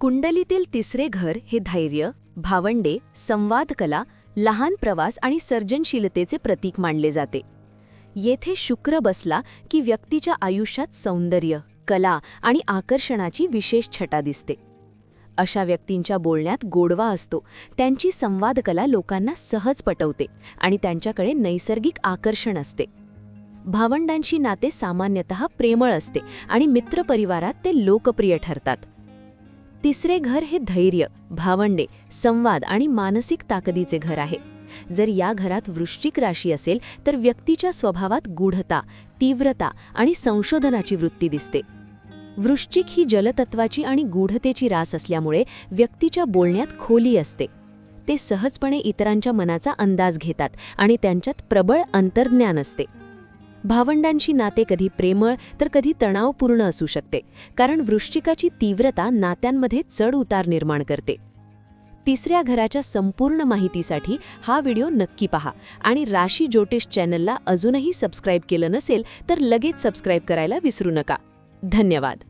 कुंडलीतील तिसरे घर हे धैर्य भावंडे संवाद कला लहान प्रवास आणि सर्जनशीलतेचे प्रतीक मानले जाते. येथे शुक्र बसला की व्यक्तीच्या आयुष्यात सौंदर्य कला आणि आकर्षणाची विशेष छटा दिसते. अशा व्यक्तींच्या बोलण्यात गोडवा असतो त्यांची संवादकला लोकांना सहज पटवते आणि त्यांच्याकडे नैसर्गिक आकर्षण असते. भावंडांची नाते सामान्यतः प्रेमळ असते आणि मित्रपरिवारात ते लोकप्रिय ठरतात. तिसरे घर हे धैर्य भावंडे संवाद आणि मानसिक ताकदीचे घर आहे. जर या घरात वृश्चिक राशी असेल तर व्यक्तीच्या स्वभावात गूढता तीव्रता आणि संशोधनाची वृत्ती दिसते. वृश्चिक ही जलतत्वाची आणि गूढतेची रास असल्यामुळे व्यक्तीच्या बोलण्यात खोली असते. ते सहजपणे इतरांच्या मनाचा अंदाज घेतात आणि त्यांच्यात प्रबळ अंतर्ज्ञान असते. भावंडांची नाते कधी प्रेमळ तर कधी तणावपूर्ण असू शकते कारण वृश्चिकाची तीव्रता नात्यांमध्ये चढ उतार निर्माण करते. तिसऱ्या घराच्या संपूर्ण माहितीसाठी हा व्हिडिओ नक्की पहा आणि राशी ज्योतिष चॅनलला अजूनही सबस्क्राईब केलं नसेल तर लगेच सबस्क्राईब करायला विसरू नका. धन्यवाद.